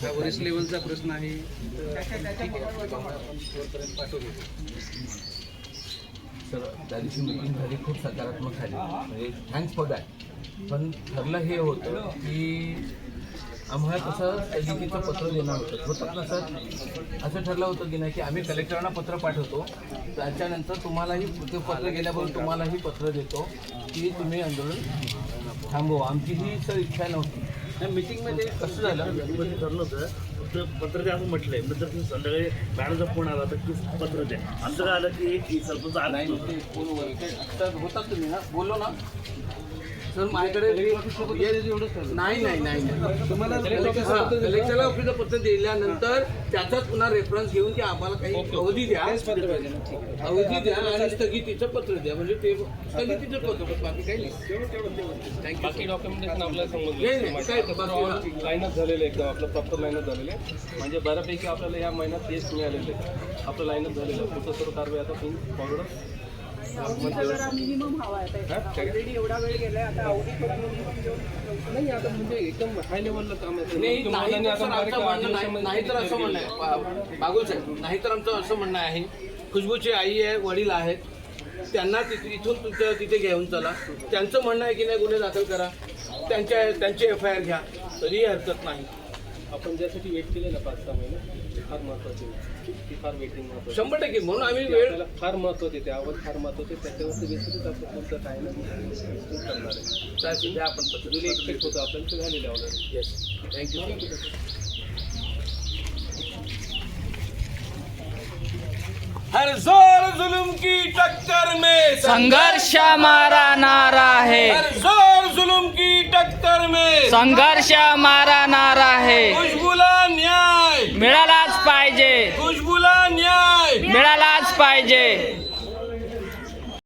हा वरिष्ठ लेवलचा प्रश्न आहे. तर ठीक आहे सर त्या दिवशी मीटिंग झाली खूप सकारात्मक झाली. म्हणजे थँक्स फॉर दॅट पण ठरलं हे होतं की आम्हाला कसं स्थगितीचं पत्र देणार होतं. होतात ना सर? असं ठरलं होतं की नाही की आम्ही कलेक्टरांना पत्र पाठवतो. त्याच्यानंतर तुम्हालाही ते पत्र गेल्याबरोबर तुम्हालाही पत्र देतो की तुम्ही आंदोलन थांबवा. आमची ही सर इच्छा नव्हती. या मीटिंगमध्ये कसं झालं? मध्ये ठरलं होतं पत्र द्या असं म्हटलंय. नंतर तुम्ही संध्याकाळी मॅडमचा फोन आला तर की पत्र द्या. आमचं काय आलं की एक सरपंच आला होतात तुम्ही ना? बोललो ना. सर माझ्याकडे नाही नाही नाही नाही. तुम्हाला कलेक्टरला ऑफिसला पत्र दिल्यानंतर त्याचाच पुन्हा रेफरन्स घेऊन की आम्हाला काही अवधी द्या. पत्र पाहिजे ना. ठीक आहे. अवधी द्या आणि स्थगितीचं पत्र द्या. म्हणजे ते स्थगितीचं पत्र बाकी काही नाही. बाकी डॉक्युमेंटेशन आपल्याला समजलं झालेले एकदम आपलं प्रॉपर लाईनअप झालेले म्हणजे बऱ्यापैकी आपल्याला या महिन्यात यश मिळालेले आपलं लाईनअप झालेलं आहे पुढचं सर्व कारवाई आता फॉरवर्ड नाही आता म्हणजे एकदम हाय लेवलला काम आहे नाही तुम्हाला नाही तर तर असं म्हणणं आहे. बागुल साहेब तर आमचं असं म्हणणं आहे. खुशबूची आई आहे वडील आहेत. त्यांना इथून तुमच्या तिथे घेऊन चला. त्यांचं म्हणणं आहे की नाही गुन्हे दाखल करा. त्यांच्या त्यांची एफ आय आर घ्या. तरीही हरकत नाही. आपण ज्यासाठी वेट केले ना पाच सहा महिने ते फार महत्त्वाचे ती फार वेटिंग महत्वाची शंभर टक्के म्हणून आम्ही वेळ आपल्याला फार महत्त्व देते आवाज फार महत्त्वाचे त्याच्यावरती बेसिकच आपलं पुढचं काय ना करणार आहे. आपण पत्र जुली एक्सपेक्ट होतं आपल्याला ते झालेलं आहे ऑलरेडी येस थँक्यू हर जोर जुलुम की टक्कर में संघर्ष हमारा नारा है। हर जोर जुलुम की टक्कर में संघर्ष हमारा नारा पाहिजे.